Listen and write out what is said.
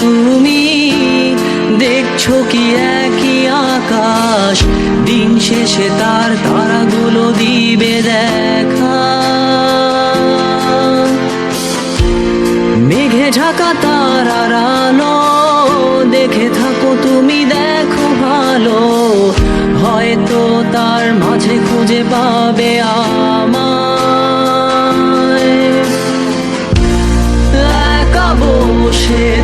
তুমি দেখছ কি একই আকাশ? দিন শেষে তার তারাগুলো দিবে দেখা। মেঘে ঢাকা তারার বসে